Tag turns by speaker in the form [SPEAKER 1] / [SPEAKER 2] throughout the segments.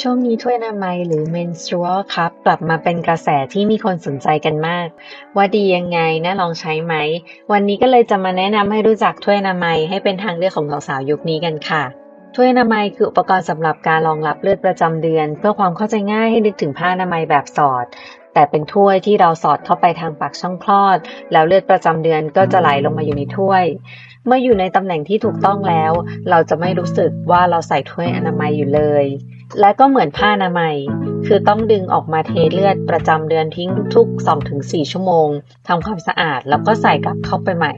[SPEAKER 1] ช่วงนี้ถ้วยอนามัยหรือ menstrual cup กลับมาเป็นกระแสที่มีคนสนใจกันมาก ว่าดียังไงน่าลองใช้ไหม วันนี้ก็เลยจะมาแนะนำให้รู้จักถ้วยอนามัยให้เป็นทางเลือกของสาวๆยุคนี้กันค่ะ ถ้วยอนามัยคืออุปกรณ์สำหรับการรองรับเลือดประจำเดือน เพื่อความเข้าใจง่ายให้นึกถึงผ้าอนามัยแบบสอด แต่เป็นถ้วยที่เราสอดเข้าไปทางปากช่องคลอด แล้วเลือดประจำเดือนก็จะไหลลงมาอยู่ในถ้วยเมื่ออยู่ในตำแหน่งที่ถูกต้องแล้ว เราจะไม่รู้สึกว่าเราใส่ถ้วยอนามัยอยู่เลย และก็เหมือนผ้าอนามัย คือต้องดึงออกมาเทเลือดประจำเดือนทิ้งทุกๆ2-4 ชั่วโมงทำความสะอาดแล้วก็ใส่กลับเข้าไปใหม่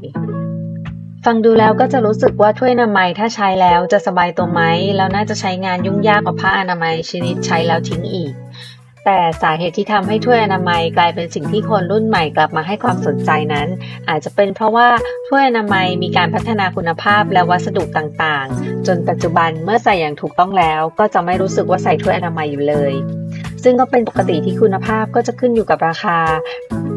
[SPEAKER 1] ฟังดูแล้วก็จะรู้สึกว่าถ้วยอนามัยถ้าใช้แล้วจะสบายตัวไหมแล้วน่าจะใช้งานยุ่งยากกว่าผ้าอนามัยชนิดใช้แล้วทิ้งอีก แต่สาเหตุที่ทำให้ถ้วยอนามัยกลายเป็นสิ่งที่คนรุ่นใหม่กลับมาให้ความสนใจนั้น อาจจะเป็นเพราะว่าถ้วยอนามัยมีการพัฒนาคุณภาพและวัสดุต่างๆ จนปัจจุบันเมื่อใส่อย่างถูกต้องแล้ว ก็จะไม่รู้สึกว่าใส่ถ้วยอนามัยอยู่เลย ซึ่งก็เป็นปกติที่คุณภาพก็จะขึ้นอยู่กับราคา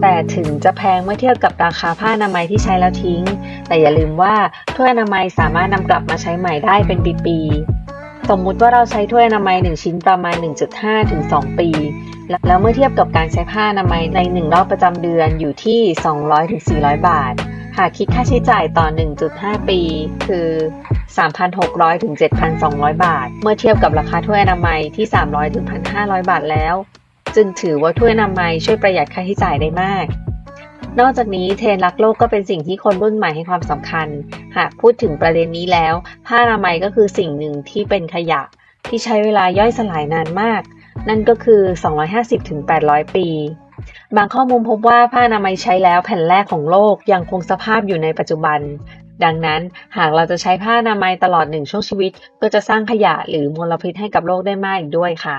[SPEAKER 1] แต่ถึงจะแพงเมื่อเทียบกับราคาผ้าอนามัยที่ใช้แล้วทิ้ง แต่อย่าลืมว่าถ้วยอนามัยสามารถนำกลับมาใช้ใหม่ได้เป็นปีๆ สมมุติว่าเราใช้ถ้วยอนามัย 1 ชิ้นประมาณ 1.5 ถึง 2 ปี แล้วเมื่อเทียบกับการใช้ผ้าอนามัยใน 1 รอบประจำเดือนอยู่ที่ 200ถึง400 บาท หากคิดค่าใช้จ่ายต่อ 1.5 ปี คือ 3,600ถึง7,200 บาท เมื่อเทียบกับราคาถ้วยอนามัยที่ 300ถึง1,500 บาทแล้ว จึงถือว่าถ้วยอนามัยช่วยประหยัดค่าใช้จ่ายได้มาก นอกจากนี้เทรนรักโลกก็เป็นสิ่งที่คนรุ่นใหม่ให้ความสำคัญ หากพูดถึงประเด็นนี้แล้ว ผ้าอนามัยก็คือสิ่งหนึ่งที่เป็นขยะ ที่ใช้เวลาย่อยสลายนานมาก นั่นก็คือ 250-800 ปี บางข้อมูลพบว่าผ้าอนามัยใช้แล้วแผ่นแรกของโลกยังคงสภาพอยู่ในปัจจุบัน ดังนั้นหากเราจะใช้ผ้าอนามัยตลอดหนึ่งช่วงชีวิต ก็จะสร้างขยะหรือมลพิษให้กับโลกได้มากอีกด้วยค่ะ